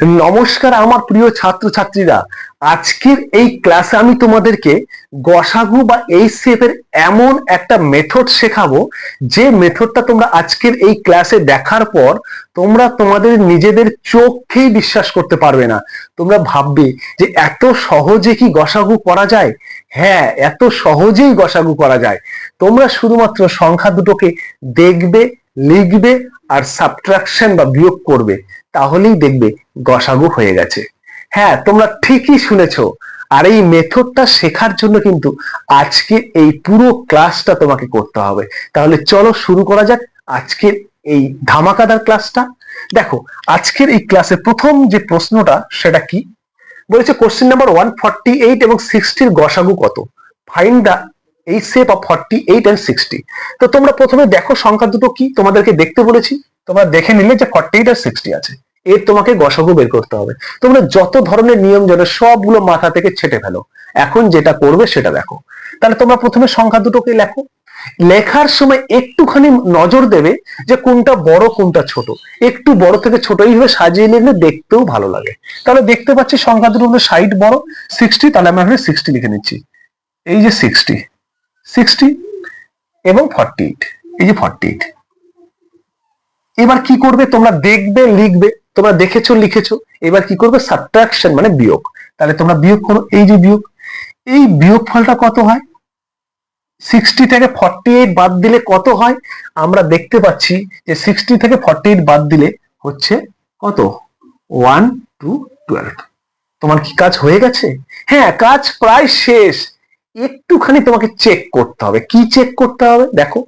নমস্কার আমার প্রিয় ছাত্রছাত্রীরা। আজকের এই ক্লাসে আমি তোমাদেরকে গসাগু বা এই শেপের এমন একটা মেথড শেখাবো। যে মেথডটা তোমরা আজকের এই ক্লাসে দেখার পর তোমরা তোমাদের নিজেদের চোখেই বিশ্বাস করতে পারবে না। তোমরা ভাববে যে এত সহজে কি গসাগু করা যায়? হ্যাঁ এত সহজেই গসাগু করা যায়। তোমরা শুধুমাত্র সংখ্যা দুটোকে দেখবে, লিখবে আর সাবট্রাকশন বা বিয়োগ করবে। তাহলেই দেখবে গসাগু হয়ে গেছে। হ্যাঁ তোমরা ঠিকই শুনেছো। আর এই মেথডটা শেখার জন্য কিন্তু আজকে এই পুরো ক্লাসটা তোমাকে করতে হবে। তাহলে চলো শুরু করা যাক আজকের এই ধামাকাদার ক্লাসটা। দেখো, আজকের এই ক্লাসে প্রথম যে প্রশ্নটা, সেটা কি? বলেছে question number one forty eight এবং সিক্সটির গসাগু কত? Find the H CF of forty eight and sixty তো তোমরা প্রথমে দেখো সংখ্যা দুটো কি? তোমাদেরকে দেখতে বলেছি। তোমরা দেখে নিলে যে ফর্টি এইট আর সিক্সটি আছে। এর তোমাকে গসাগু বের করতে হবে। তোমরা যত ধরনের নিয়ম জানো সবগুলো মাথা থেকে ছেটে ফেলো, এখন যেটা করবে সেটা দেখো। তাহলে তোমরা প্রথমে সংখ্যা দুটোকে লেখো। লেখার সময় একটুখানি নজর দেবে যে কোনটা বড়, কোনটা ছোট। একটু বড় থেকে ছোট এইভাবে সাজিয়ে নিলে দেখতেও ভালো লাগে। তাহলে দেখতে পাচ্ছি সংখ্যা দুটো হলো সাইড বড় সিক্সটি তাহলে আমরা এখানে সিক্সটি লিখে নিচ্ছি। এই যে সিক্সটি সিক্সটি এবং ফর্টি এইট এই যে ফর্টি এইট এবার কি করবে? তোমরা দেখবে, লিখবে, তোমরা দেখেছ, লিখেছো। এবার কি করবে? সাবট্রাকশন মানে বিয়োগ। তাহলে তোমরা বিয়োগ করো, এই যে বিয়োগ। এই বিয়োগ ফলটা কত হয়? সিক্সটি থেকে ফর্টি এইট বাদ দিলে কত হয়? আমরা দেখতে পাচ্ছি যে সিক্সটি থেকে ফর্টি এইট বাদ দিলে হচ্ছে কত? ওয়ান টু টুয়েলভ তোমার কি কাজ হয়ে গেছে? হ্যাঁ কাজ প্রায় শেষ। একটুখানি তোমাকে চেক করতে হবে। কি চেক করতে হবে? দেখো,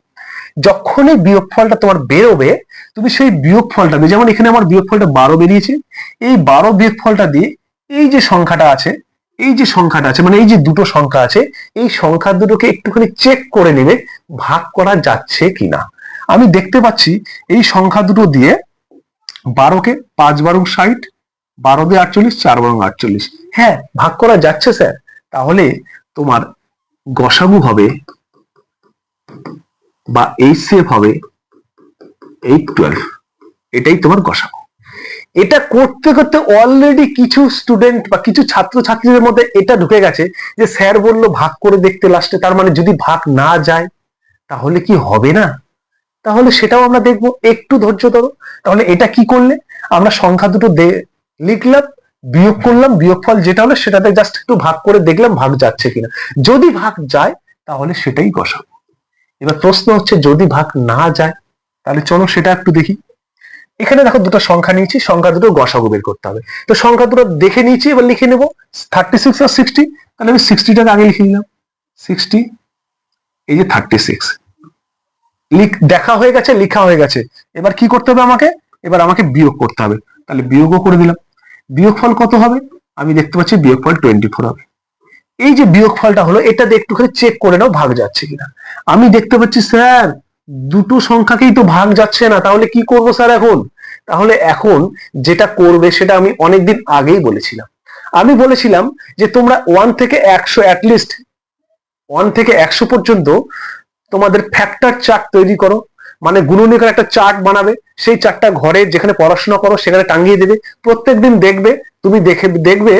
যখনই বিয়োগ ফলটা তোমার বেরোবে, তুমি সেই বিয়োগ ফলটা দিয়ে যেমন এখানে আমার বিয়োগ ফলটা বারো বেরিয়েছে, এই বারো বিয়োগ ফলটা দিয়ে এই যে সংখ্যাটা আছে, এই যে সংখ্যাটা আছে মানে এই যে দুটো সংখ্যা আছে, এই সংখ্যা দুটোকে একটুখানি চেক করে নেবে, ভাগ করা যাচ্ছে কিনা। আমি দেখতে পাচ্ছি এই সংখ্যা দুটো দিয়ে বারোকে পাঁচ বারো ষাট বারো দিয়ে আটচল্লিশ, চার বারো আটচল্লিশ। হ্যাঁ ভাগ করা যাচ্ছে, স্যার। তাহলে তোমার গসাগু হবে বা এইচ সেফ হবে এইট টুয়েলভ এটাই তোমার গসাগু। এটা করতে করতে অলরেডি কিছু স্টুডেন্ট বা কিছু ছাত্র ছাত্রীদের মধ্যে এটা ঢুকে গেছে যে স্যার বলল ভাগ করে দেখতে লাস্টে তার মানে যদি ভাগ না যায়, তাহলে কি হবে না? তাহলে সেটাও আমরা দেখব। একটু ধৈর্য ধরো। তাহলে এটা কি করলে? আমরা সংখ্যা দুটো লিখলাম বিয়োগ করলাম, বিয়োগফল যেটা হলো সেটাতে জাস্ট একটু ভাগ করে দেখলাম ভাগ যাচ্ছে কিনা। যদি ভাগ যায়, তাহলে সেটাই গসাবো এবার প্রশ্ন হচ্ছে, যদি ভাগ না যায়, তাহলে চলো সেটা একটু দেখি। এখানে দেখো দুটো সংখ্যা নিয়েছি, সংখ্যা দুটো গসাগু বের করতে হবে। তো সংখ্যা দুটো দেখে নিয়েছি, এবার লিখে নেব। থার্টি সিক্স আর সিক্সটি তাহলে আমি সিক্সটিটাকে আগে লিখে নিলাম। সিক্সটি এই যে থার্টি সিক্স লিখ, দেখা হয়ে গেছে, লেখা হয়ে গেছে। এবার কি করতে হবে আমাকে? এবার আমাকে বিয়োগ করতে হবে। তাহলে বিয়োগও করে দিলাম। বিয়োগফল কত হবে? আমি দেখতে পাচ্ছি বিয়োগফল টোয়েন্টি ফোর হবে। এই যে বিয়োগফলটা হলো, এটা দিয়ে একটুখানি চেক করে নাও ভাগ যাচ্ছে কিনা। আমি দেখতে পাচ্ছি, স্যার, দুটো সংখ্যাকেই তো ভাগ যাচ্ছে না, তাহলে কি করব স্যার এখন? তাহলে এখন যেটা করবে, সেটা আমি অনেকদিন আগেই বলেছিলাম। আমি বলেছিলাম যে তোমরা ওয়ান থেকে একশো অ্যাটলিস্ট ওয়ান থেকে একশো পর্যন্ত তোমাদের ফ্যাক্টর চার্ট তৈরি করো। মানে গুণনীয়কের একটা চার্ট বানাবে। সেই চার্টটা ঘরে যেখানে পড়াশোনা করো, সেখানে টাঙ্গিয়ে দেবে। প্রত্যেকদিন দেখবে, তুমি দেখে, দেখবে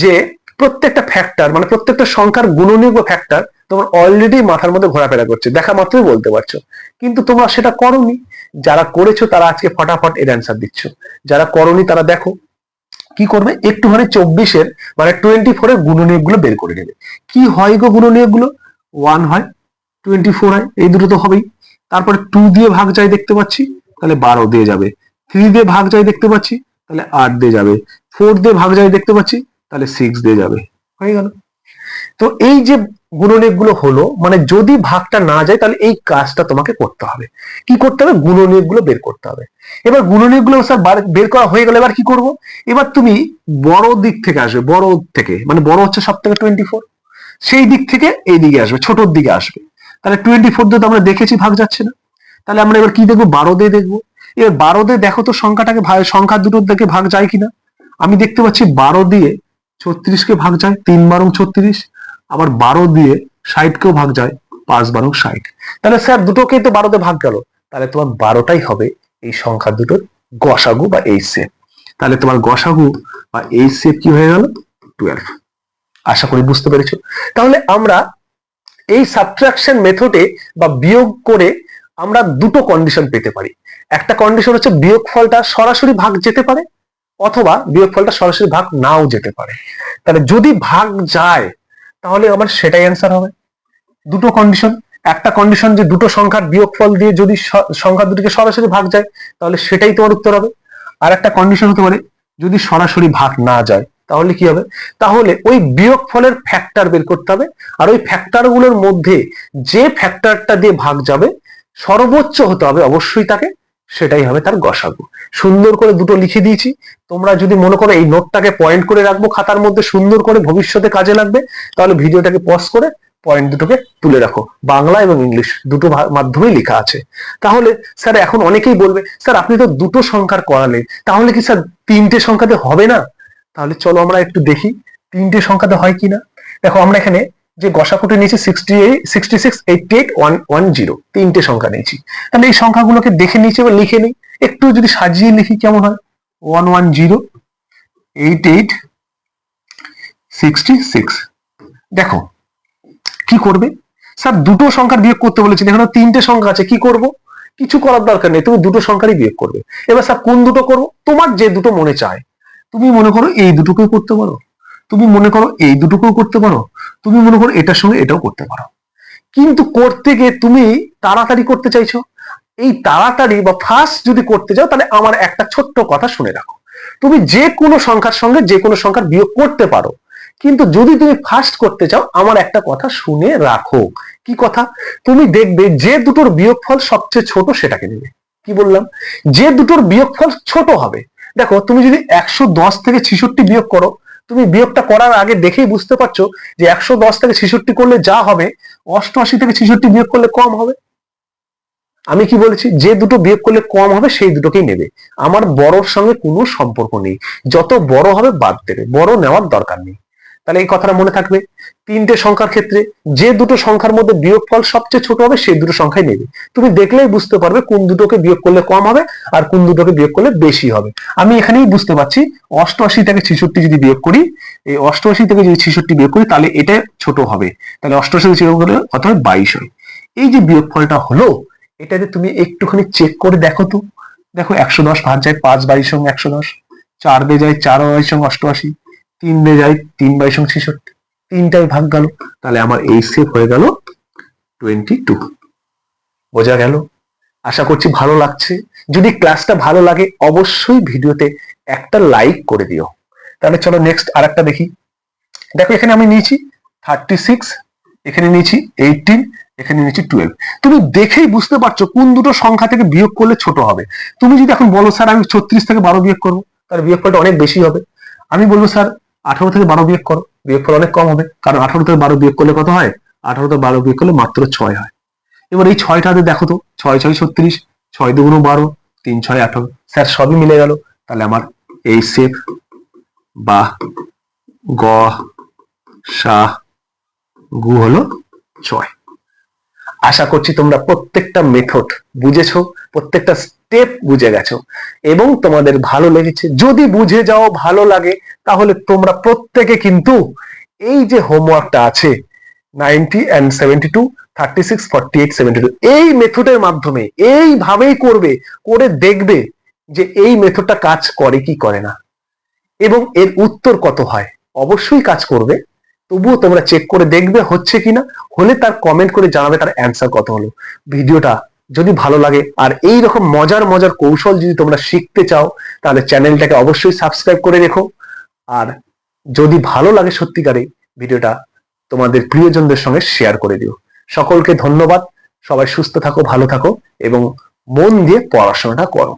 যে প্রত্যেকটা ফ্যাক্টর মানে প্রত্যেকটা সংখ্যার গুণনীয় ফ্যাক্টর তোমার অলরেডি মাথার মধ্যে ঘোরাফেরা করছে। দেখা মাত্রই বলতে পারছ। কিন্তু তোমরা সেটা করনি। যারা করেছ, তারা আজকে ফটাফট এর অ্যান্সার দিচ্ছ। যারা করনি, তারা দেখো কি করবে? একটুখানি চব্বিশের মানে টোয়েন্টি ফোর এর গুণনীয়কগুলো বের করে নেবে। কি হয় গো গুণনীয়কগুলো ওয়ান হয় টোয়েন্টি ফোর হয়, এই দুটো তো হবেই। তারপরে টু দিয়ে ভাগ যায় দেখতে পাচ্ছি। তাহলে বারো দিয়ে যাবে। থ্রি দিয়ে ভাগ যায় দেখতে পাচ্ছি, তাহলে আট দিয়ে যাবে। ফোর দিয়ে ভাগ যায় দেখতে পাচ্ছি, তাহলে সিক্স দিয়ে যাবে। হয়ে গেল। তো এই যে গুণনীয়কগুলো হলো মানে যদি ভাগটা না যায়, তাহলে এই কাজটা তোমাকে করতে হবে। কি করতে হবে? গুণনীয়কগুলো বের করতে হবে। এবার গুণনীয়কগুলো স্যার বের করা হয়ে গেলে, এবার কি করব? এবার তুমি বড় দিক থেকে আসবে, বড় থেকে মানে বড় হচ্ছে সব থেকে টোয়েন্টি ফোর সেই দিক থেকে এই দিকে আসবে, ছোটর দিকে আসবে। তাহলে টোয়েন্টি ফোর দিয়ে তো আমরা দেখেছি ভাগ যাচ্ছে না। তাহলে আমরা এবার কি দেখব? বারো দিয়ে দেখব। এবার বারো দিয়ে দেখো তো সংখ্যাটাকে সংখ্যা দুটোর দিকে ভাগ যায় কিনা। আমি দেখতে পাচ্ছি বারো দিয়ে ছত্রিশকে ভাগ যায়, তিন বারো ছত্রিশ। আবার বারো দিয়ে ষাটকেও ভাগ যায়, পাঁচ বারো ষাট। তাহলে স্যার, দুটোকেই তো বারোতে ভাগ গেল। তাহলে তোমার বারোটাই হবে এই সংখ্যা দুটোর গসাগু বা এই সেট তাহলে তোমার গসাগু বা এইচসিএফ কি হয়ে গেল? টুয়েলভ আশা করি বুঝতে পেরেছ। তাহলে আমরা এই সাবট্রাকশন মেথডে বা বিয়োগ করে আমরা দুটো কন্ডিশন পেতে পারি। একটা কন্ডিশন হচ্ছে বিয়োগ ফলটা সরাসরি ভাগ যেতে পারে, অথবা বিয়োগ ফলটা সরাসরি ভাগ নাও যেতে পারে। তাহলে যদি ভাগ যায়, তাহলে আমার সেটাই অ্যান্সার হবে। দুটো কন্ডিশন একটা কন্ডিশন যে দুটো সংখ্যার বিয়োগফল দিয়ে যদি সংখ্যা দুটিকে সরাসরি ভাগ যায়, তাহলে সেটাই তোমার উত্তর হবে। আর একটা কন্ডিশন হতে পারে, যদি সরাসরি ভাগ না যায়, তাহলে কি হবে? তাহলে ওই বিয়োগ ফলের ফ্যাক্টর বের করতে হবে। আর ওই ফ্যাক্টরগুলোর মধ্যে যে ফ্যাক্টরটা দিয়ে ভাগ যাবে সর্বোচ্চ হতে হবে অবশ্যই তাকে, সেটাই হবে তার গসাগু। সুন্দর করে দুটো লিখে দিয়েছি। তোমরা যদি মনে করো এই নোটটাকে পয়েন্ট করে রাখব, খাতার মধ্যে সুন্দর করে ভবিষ্যতে কাজে লাগবে, তাহলে ভিডিওটাকে পজ করে পয়েন্ট দুটোকে তুলে রাখো। বাংলা এবং ইংলিশ দুটো মাধ্যমেই লেখা আছে। তাহলে স্যার এখন অনেকেই বলবে, স্যার, আপনি তো দুটো সংখ্যার করালেন তাহলে কি স্যার তিনটে সংখ্যাতে হবে না? তাহলে চলো আমরা একটু দেখি, তিনটে সংখ্যাতে হয় কিনা? দেখো, আমরা এখানে যে গসাকুটি নিয়েছি sixty eight sixty six eighty eight one one zero তিনটে সংখ্যা নিয়েছি। তাহলে এই সংখ্যাগুলোকে দেখে নিয়েছি, এবার লিখে নিই। একটু যদি সাজিয়ে লিখি কেমন হয়? One one zero eight eight sixty six দেখো, কি করবে? স্যার, দুটো সংখ্যার বিয়োগ করতে বলেছেন, এখানে তিনটে সংখ্যা আছে, কি করব? কিছু করার দরকার নেই, তুমি দুটো সংখ্যারই বিয়োগ করবে। এবার স্যার, কোন দুটো করব? তোমার যে দুটো মনে চায়, তুমি মনে করো এই দুটোকেই করতে পারো। তুমি মনে করো এই দুটোকেও করতে পারো, তুমি মনে করো এটার সঙ্গে এটাও করতে পারো। কিন্তু করতে গিয়ে তুমি তাড়াতাড়ি করতে চাইছো। এই তাড়াতাড়ি বা ফার্স্ট যদি করতে যাও, তাহলে আমার একটা ছোট্ট কথা শুনে রাখো। তুমি যে কোনো সংখ্যার সঙ্গে যে কোনো সংখ্যার বিয়োগ করতে পারো। কিন্তু যদি তুমি ফার্স্ট করতে চাও, আমার একটা কথা শুনে রাখো। কি কথা? তুমি দেখবে যে দুটোর বিয়োগফল সবচেয়ে ছোট সেটাকে নেবে। কি বললাম? যে দুটোর বিয়োগফল ছোট হবে। দেখো, তুমি যদি একশো দশ থেকে ছিষট্টি বিয়োগ করো তুমি বিয়োগটা করার আগে দেখেই বুঝতে পারছ যে একশো দশ থেকে ছিষট্টি করলে যা হবে, অষ্টআশি থেকে ছিষট্টি বিয়োগ করলে কম হবে। আমি কি বলেছি? যে দুটো বিয়োগ করলে কম হবে, সেই দুটোকেই নেবে। আমার বড়র সঙ্গে কোনো সম্পর্ক নেই। যত বড় হবে, বাদ দেবে। বড় নেওয়ার দরকার নেই। তাহলে এই কথাটা মনে থাকবে। তিনটে সংখ্যার ক্ষেত্রে যে দুটো সংখ্যার মধ্যে বিয়োগফল সবচেয়ে ছোট হবে সেই দুটো সংখ্যাই নেবে। তুমি দেখলেই বুঝতে পারবে কোন দুটোকে বিয়োগ করলে কম হবে আর কোন দুটোকে বিয়োগ করলে বেশি হবে। আমি এখানেই বুঝতে পারছি, অষ্টআশি থেকে ছিষট্টি যদি বিয়োগ করি, এই অষ্টআশি থেকে যদি ছিষট্টি বিয়োগ করি, তাহলে এটা ছোট হবে। তাহলে অষ্টআশি থেকে করলে অথবা বাইশ হয়। এই যে বিয়োগফলটা হলো, এটাতে তুমি একটুখানি চেক করে দেখো তো। দেখো একশো দশ ভাগ যায় পাঁচ বাইশ সঙ্গে একশো দশ, চার বে যায় চার বাইশ সঙ্গে অষ্টআশি। তিন বে যায় তিন বাইশ ছেষট্টি, তিনটাই ভাগ গেল, তাহলে আমার এই সেভ হয়ে গেল টোয়েন্টি টু বোঝা গেল? আশা করছি ভালো লাগছে। যদি ক্লাসটা ভালো লাগে, অবশ্যই ভিডিওতে একটা লাইক করে দিও। তাহলে চলো নেক্সট আর একটা দেখি। দেখো, এখানে আমি নিয়েছি থার্টি সিক্স এখানে নিয়েছি এইটিন এখানে নিয়েছি টুয়েলভ তুমি দেখেই বুঝতে পারছ কোন দুটো সংখ্যা থেকে বিয়োগ করলে ছোট হবে। তুমি যদি এখন বলো, স্যার, আমি ছত্রিশ থেকে বারো বিয়োগ করব, তাহলে বিয়োগফলটা অনেক বেশি হবে। আমি বলব, স্যার আঠারো থেকে বারো বিয়োগ করো। বিয়োগফল অনেক কম হবে। কারণ আঠারো থেকে বারো বিয়োগ করলে কত হয়? আঠারো থেকে বারো বিয়োগ করলে মাত্র ছয় হয়। এবার এই ছয়টাতে দেখো তো, ছয় ছয়, ছত্রিশ, ছয় দুগুণ বারো, তিন, ছয়, আঠারো, স্যার, সবই মিলে গেল। তাহলে আমার এই সেফ বা গ, সা, গু হলো ছয়। আশা করছি তোমরা প্রত্যেকটা মেথড বুঝেছ, প্রত্যেকটা স্টেপ বুঝে গেছো, এবং তোমাদের ভালো লেগেছে। যদি বুঝে যাও, ভালো লাগে, তাহলে তোমরা প্রত্যেকে কিন্তু এই যে হোমওয়ার্কটা আছে ninety and seventy two thirty six forty eight seventy two এই মেথডের মাধ্যমে, এইভাবেই করবে, করে দেখবে যে এই মেথডটা কাজ করে কি করে না। এবং এর উত্তর কত হয়? অবশ্যই কাজ করবে। তবুও তোমরা চেক করে দেখবে হচ্ছে কিনা, হলে তার কমেন্ট করে জানাবে তার অ্যান্সার কত হলো। ভিডিওটা যদি ভালো লাগে, আর এই রকম মজার মজার কৌশল যদি তোমরা শিখতে চাও, তাহলে চ্যানেলটাকে অবশ্যই সাবস্ক্রাইব করে রেখো। আর যদি ভালো লাগে সত্যিকারে, ভিডিওটা তোমাদের প্রিয়জনদের সঙ্গে শেয়ার করে দিও। সকলকে ধন্যবাদ। সবাই সুস্থ থাকো, ভালো থাকো, এবং মন দিয়ে পড়াশোনাটা করো।